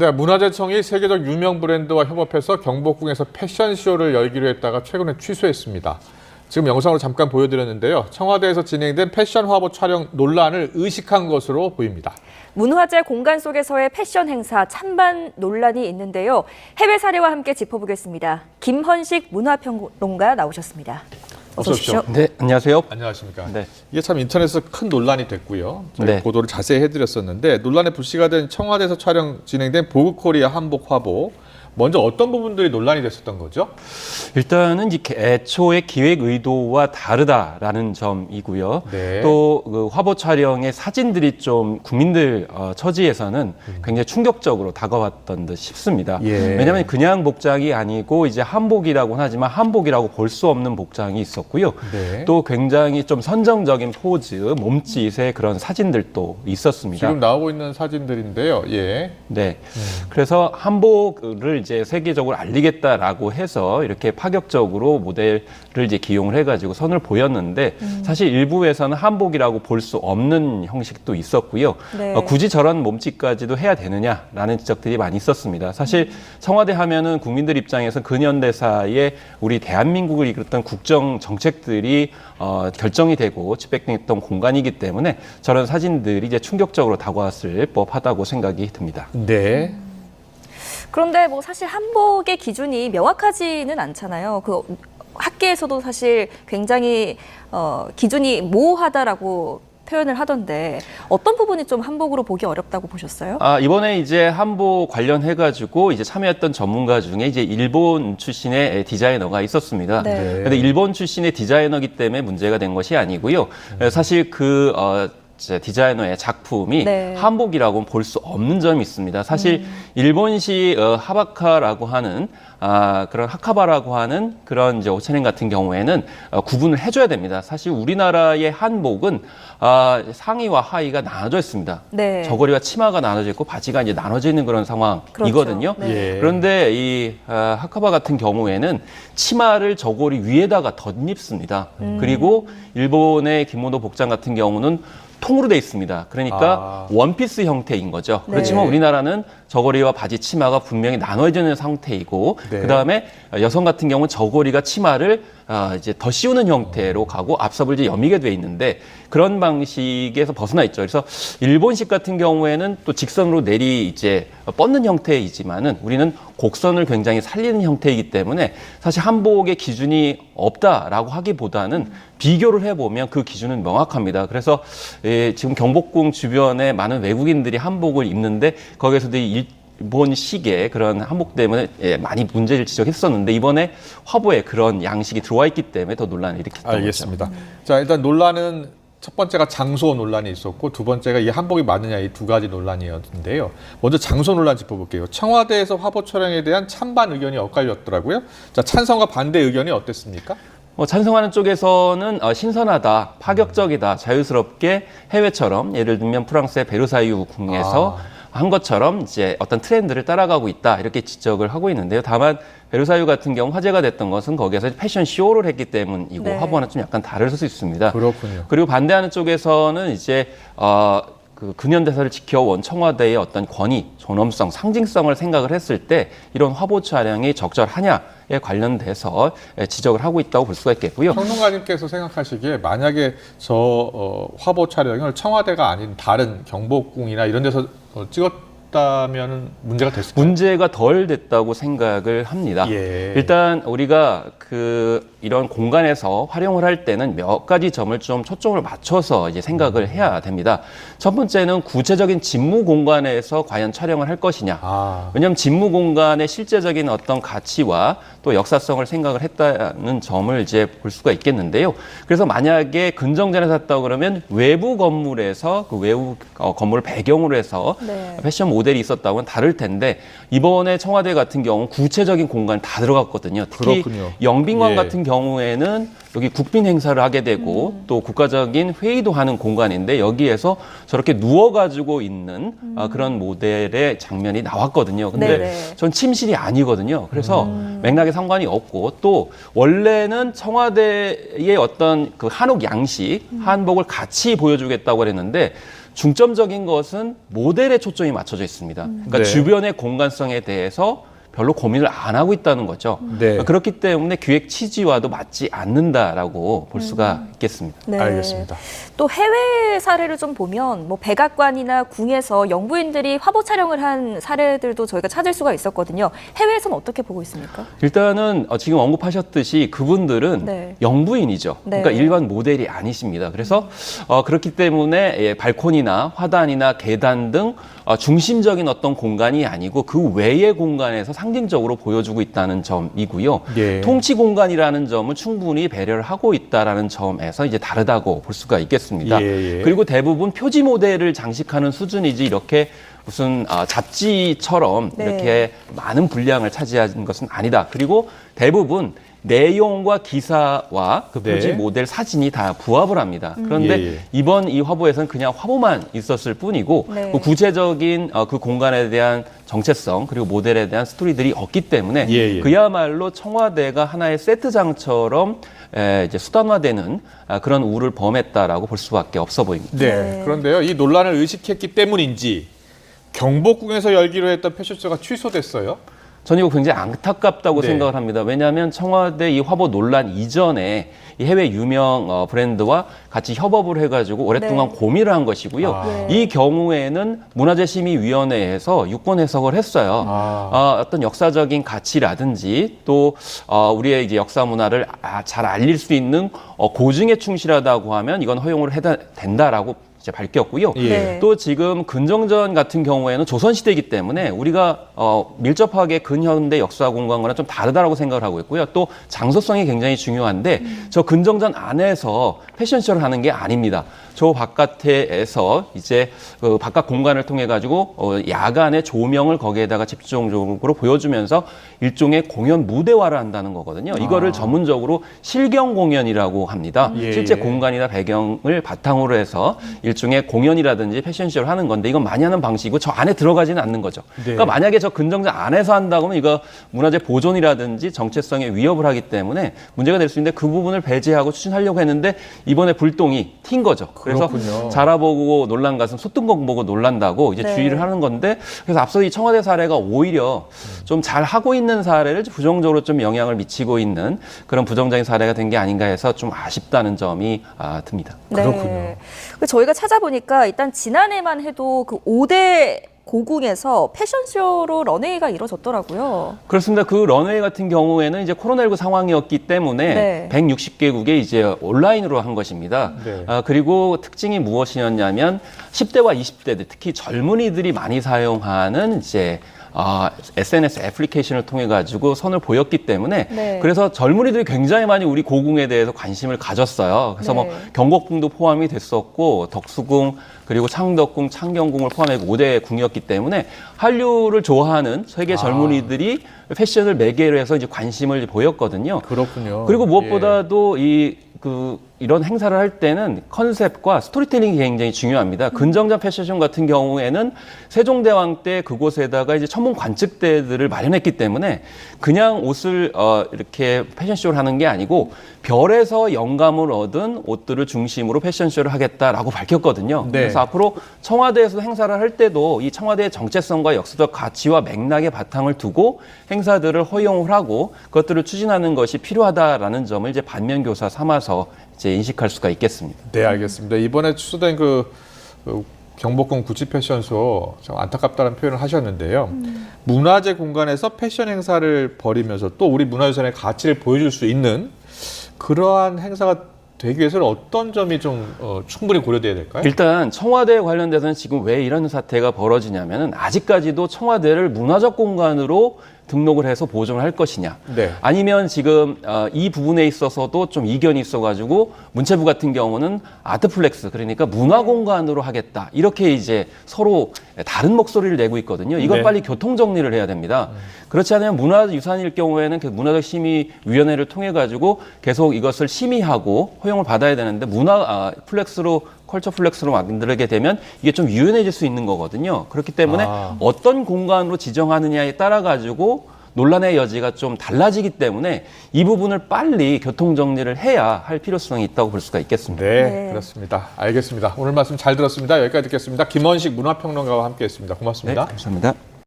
네, 문화재청이 세계적 유명 브랜드와 협업해서 경복궁에서 패션쇼를 열기로 했다가 최근에 취소했습니다. 지금 영상으로 잠깐 보여드렸는데요. 청와대에서 진행된 패션 화보 촬영 논란을 의식한 것으로 보입니다. 문화재 공간 속에서의 패션 행사 찬반 논란이 있는데요. 해외 사례와 함께 짚어보겠습니다. 김헌식 문화평론가 나오셨습니다. 어서 오십시오. 오십시오. 네, 안녕하세요. 안녕하십니까. 네. 이게 참 인터넷에서 큰 논란이 됐고요. 저희 네. 보도를 자세히 해드렸었는데 논란에 불씨가 된 청와대에서 촬영 진행된 보그코리아 한복 화보. 먼저 어떤 부분들이 논란이 됐었던 거죠? 일단은 이 애초의 기획 의도와 다르다라는 점이고요. 네. 또그 화보 촬영의 사진들이 좀 국민들 어, 처지에서는 굉장히 충격적으로 다가왔던 듯 싶습니다. 예. 왜냐하면 그냥 복장이 아니고 이제 한복이라고는 하지만 한복이라고 볼 수 없는 복장이 있었고요. 네. 또 굉장히 좀 선정적인 포즈, 몸짓의 그런 사진들도 있었습니다. 지금 나오고 있는 사진들인데요. 예. 네. 그래서 한복을 이제 세계적으로 알리겠다라고 해서 이렇게 파격적으로 모델을 이제 기용을 해가지고 선을 보였는데 사실 일부에서는 한복이라고 볼 수 없는 형식도 있었고요. 네. 어, 굳이 저런 몸짓까지도 해야 되느냐라는 지적들이 많이 있었습니다. 사실 청와대 하면은 국민들 입장에서 근현대사에 우리 대한민국을 이끌었던 국정 정책들이 어, 결정이 되고 집백됐던 공간이기 때문에 저런 사진들이 이제 충격적으로 다가왔을 법하다고 생각이 듭니다. 네. 그런데 뭐 사실 한복의 기준이 명확하지는 않잖아요. 그 학계에서도 사실 굉장히 어, 기준이 모호하다라고 표현을 하던데 어떤 부분이 좀 한복으로 보기 어렵다고 보셨어요? 아, 이번에 이제 한복 관련해 가지고 이제 참여했던 전문가 중에 이제 일본 출신의 디자이너가 있었습니다. 네. 네. 근데 일본 출신의 디자이너기 때문에 문제가 된 것이 아니고요. 사실 그, 어, 디자이너의 작품이 네. 한복이라고는 볼 수 없는 점이 있습니다. 사실 일본시 어, 하바카라고 하는 아, 그런 하카바라고 하는 그런 이제 옷차림 같은 경우에는 어, 구분을 해줘야 됩니다. 사실 우리나라의 한복은 아, 상의와 하의가 나눠져 있습니다. 네. 저고리와 치마가 나눠져 있고 바지가 이제 나눠져 있는 그런 상황이거든요. 그렇죠. 네. 예. 그런데 이 아, 하카바 같은 경우에는 치마를 저고리 위에다가 덧입습니다. 그리고 일본의 기모노 복장 같은 경우는 통으로 돼 있습니다. 그러니까 아. 원피스 형태인 거죠. 네. 그렇지만 우리나라는 저고리와 바지 치마가 분명히 나눠져 있는 상태이고 네. 그다음에 여성 같은 경우는 저고리가 치마를 아, 이제 더 씌우는 형태로 가고 앞섭을 이제 여미게 돼 있는데 그런 방식에서 벗어나 있죠. 그래서 일본식 같은 경우에는 또 직선으로 내리 이제 뻗는 형태이지만은 우리는 곡선을 굉장히 살리는 형태이기 때문에 사실 한복의 기준이 없다라고 하기보다는 비교를 해보면 그 기준은 명확합니다. 그래서 예, 지금 경복궁 주변에 많은 외국인들이 한복을 입는데 거기에서도 이 일본 식의 그런 한복 때문에 예, 많이 문제를 지적했었는데 이번에 화보에 그런 양식이 들어와 있기 때문에 더 논란을 일으켰던 알겠습니다. 자, 일단 논란은 첫 번째가 장소 논란이 있었고 두 번째가 이 한복이 맞느냐 이 두 가지 논란이었는데요. 먼저 장소 논란 짚어볼게요. 청와대에서 화보 촬영에 대한 찬반 의견이 엇갈렸더라고요. 자, 찬성과 반대 의견이 어땠습니까? 뭐 찬성하는 쪽에서는 어, 신선하다, 파격적이다, 자유스럽게 해외처럼 예를 들면 프랑스의 베르사유 궁에서 한 것처럼 이제 어떤 트렌드를 따라가고 있다 이렇게 지적을 하고 있는데요. 다만 베르사유 같은 경우 화제가 됐던 것은 거기에서 패션 쇼를 했기 때문이고 네. 화보와는 좀 약간 다를 수 있습니다. 그렇군요. 그리고 반대하는 쪽에서는 이제 어, 그 근현대사를 지켜온 청와대의 어떤 권위, 존엄성, 상징성을 생각을 했을 때 이런 화보 촬영이 적절하냐에 관련돼서 예, 지적을 하고 있다고 볼 수가 있겠고요. 평론가님께서 생각하시기에 만약에 저 어, 화보 촬영을 청와대가 아닌 다른 경복궁이나 이런 데서 어, 찍었 다면 문제가 됐을까요? 문제가 덜 됐다고 생각을 합니다. 예. 일단 우리가 그 이런 공간에서 활용을 할 때는 몇 가지 점을 좀 초점을 맞춰서 이제 생각을 해야 됩니다. 첫 번째는 구체적인 직무 공간에서 과연 촬영을 할 것이냐. 아, 왜냐하면 직무 공간의 실제적인 어떤 가치와 또 역사성을 생각을 했다는 점을 이제 볼 수가 있겠는데요. 그래서 만약에 근정전에 샀다고 그러면 외부 건물에서 그 외부 어, 건물을 배경으로 해서 네. 패션 모델이 있었다고는 다를 텐데 이번에 청와대 같은 경우 는 구체적인 공간 다 들어갔거든요. 특히 그렇군요. 영빈관 예. 같은 경우에는 여기 국빈 행사를 하게 되고 음. 또 국가적인 회의도 하는 공간인데 여기에서 저렇게 누워가지고 있는 아, 그런 모델의 장면이 나왔거든요. 근데 음. 네네. 전 침실이 아니거든요. 그래서 음. 맥락에 상관이 없고 또 원래는 청와대의 어떤 그 한옥 양식, 음. 한복을 같이 보여주겠다고 그랬는데 중점적인 것은 모델에 초점이 맞춰져 있습니다. 그러니까 네. 주변의 공간성에 대해서 별로 고민을 안 하고 있다는 거죠. 네. 그렇기 때문에 기획 취지와도 맞지 않는다라고 볼 수가 있겠습니다. 네. 알겠습니다. 또 해외 사례를 좀 보면 뭐 백악관이나 궁에서 영부인들이 화보 촬영을 한 사례들도 저희가 찾을 수가 있었거든요. 해외에서는 어떻게 보고 있습니까? 일단은 어, 지금 언급하셨듯이 그분들은 네. 영부인이죠. 네. 그러니까 일반 모델이 아니십니다. 그래서 어, 그렇기 때문에 예, 발코니나 화단이나 계단 등 어, 중심적인 어떤 공간이 아니고 그 외의 공간에서 상징적으로 보여주고 있다는 점이고요. 예. 통치 공간이라는 점을 충분히 배려를 하고 있다라는 점에서 이제 다르다고 볼 수가 있겠습니다. 예, 예. 그리고 대부분 표지 모델을 장식하는 수준이지 이렇게 무슨 아, 잡지처럼 네. 이렇게 많은 분량을 차지하는 것은 아니다. 그리고 대부분 내용과 기사와 그 네. 표지 모델 사진이 다 부합을 합니다. 그런데 예, 예. 이번 이 화보에서는 그냥 화보만 있었을 뿐이고 네. 그 구체적인 어, 그 공간에 대한 정체성 그리고 모델에 대한 스토리들이 없기 때문에 예, 예. 그야말로 청와대가 하나의 세트장처럼 에, 이제 수단화되는 아, 그런 우를 범했다라고 볼 수밖에 없어 보입니다. 네. 네. 그런데요, 이 논란을 의식했기 때문인지 경복궁에서 열기로 했던 패션쇼가 취소됐어요. 저는 이거 굉장히 안타깝다고 네. 생각을 합니다. 왜냐하면 청와대 이 화보 논란 이전에 이 해외 유명 어, 브랜드와 같이 협업을 해가지고 오랫동안 네. 고민을 한 것이고요. 아. 네. 이 경우에는 문화재심의위원회에서 유권 해석을 했어요. 아. 어, 어떤 역사적인 가치라든지 또 어, 우리의 이제 역사 문화를 아, 잘 알릴 수 있는 어, 고증에 충실하다고 하면 이건 허용을 해다 된다라고 이제 밝혔고요. 예. 네. 또 지금 근정전 같은 경우에는 조선시대이기 때문에 우리가 어, 밀접하게 근현대 역사 공간과는 좀 다르다라고 생각을 하고 있고요. 또 장소성이 굉장히 중요한데 저 근정전 안에서 패션쇼를 하는 게 아닙니다. 저 바깥에서 이제 그 바깥 공간을 통해 가지고 어, 야간의 조명을 거기에다가 집중적으로 보여주면서 일종의 공연 무대화를 한다는 거거든요. 이거를 전문적으로 실경 공연이라고 합니다. 예, 실제 예. 공간이나 배경을 바탕으로 해서 일 종의 공연이라든지 패션쇼를 하는 건데 이건 많이 하는 방식이고 저 안에 들어가지는 않는 거죠. 네. 그러니까 만약에 저 근정전 안에서 한다고 하면 이거 문화재 보존이라든지 정체성에 위협을 하기 때문에 문제가 될 수 있는데 그 부분을 배제하고 추진하려고 했는데 이번에 불똥이 튄 거죠. 그래서 그렇군요. 자라보고 놀란 가슴 소뜬공 보고 놀란다고 이제 네. 주의를 하는 건데 그래서 앞서 이 청와대 사례가 오히려 좀 잘 하고 있는 사례를 부정적으로 좀 영향을 미치고 있는 그런 부정적인 사례가 된 게 아닌가 해서 좀 아쉽다는 점이 아, 듭니다. 그렇군요. 그 저희가 찾아보니까 일단 지난해만 해도 그 5대 고궁에서 패션쇼로 런웨이가 이루어졌더라고요. 그렇습니다. 그 런웨이 같은 경우에는 이제 코로나19 상황이었기 때문에 네. 160개국에 이제 온라인으로 한 것입니다. 네. 아, 그리고 특징이 무엇이었냐면 10대와 20대들, 특히 젊은이들이 많이 사용하는 이제 아, SNS 애플리케이션을 통해 가지고 선을 보였기 때문에 네. 그래서 젊은이들이 굉장히 많이 우리 고궁에 대해서 관심을 가졌어요. 그래서 네. 뭐 경복궁도 포함이 됐었고 덕수궁 그리고 창덕궁, 창경궁을 포함해서 5대 궁이었기 때문에 한류를 좋아하는 세계 아. 젊은이들이 패션을 매개로 해서 이제 관심을 보였거든요. 그렇군요. 그리고 무엇보다도 이 그 이런 행사를 할 때는 컨셉과 스토리텔링이 굉장히 중요합니다. 근정전 패션쇼 같은 경우에는 세종대왕 때 그곳에다가 이제 천문 관측대들을 마련했기 때문에 그냥 옷을 어 이렇게 패션쇼를 하는 게 아니고 별에서 영감을 얻은 옷들을 중심으로 패션쇼를 하겠다라고 밝혔거든요. 네. 그래서 앞으로 청와대에서 행사를 할 때도 이 청와대의 정체성과 역사적 가치와 맥락의 바탕을 두고 행사들을 허용을 하고 그것들을 추진하는 것이 필요하다라는 점을 이제 반면교사 삼아서 이제 인식할 수가 있겠습니다. 네, 알겠습니다. 이번에 취소된 그, 그 경복궁 구찌 패션쇼 좀 안타깝다는 표현을 하셨는데요. 문화재 공간에서 패션 행사를 벌이면서 또 우리 문화유산의 가치를 보여줄 수 있는 그러한 행사가 되기 위해서는 어떤 점이 좀 어, 충분히 고려돼야 될까요? 일단 청와대에 관련돼서는 지금 왜 이런 사태가 벌어지냐면은 아직까지도 청와대를 문화적 공간으로 등록을 해서 보존을 할 것이냐. 네. 아니면 지금 어, 이 부분에 있어서도 좀 이견이 있어가지고 문체부 같은 경우는 아트플렉스 그러니까 문화 공간으로 하겠다 이렇게 이제 서로 다른 목소리를 내고 있거든요. 이건 네. 빨리 교통 정리를 해야 됩니다. 그렇지 않으면 문화유산일 경우에는 그 문화적 심의위원회를 통해 가지고 계속 이것을 심의하고 허용을 받아야 되는데 문화 아, 플렉스로 컬처 플렉스로 만들게 되면 이게 좀 유연해질 수 있는 거거든요. 그렇기 때문에 아. 어떤 공간으로 지정하느냐에 따라 가지고 논란의 여지가 좀 달라지기 때문에 이 부분을 빨리 교통 정리를 해야 할 필요성이 있다고 볼 수가 있겠습니다. 네, 네. 그렇습니다. 알겠습니다. 오늘 말씀 잘 들었습니다. 여기까지 듣겠습니다. 김원식 문화평론가와 함께했습니다. 네, 고맙습니다. 감사합니다.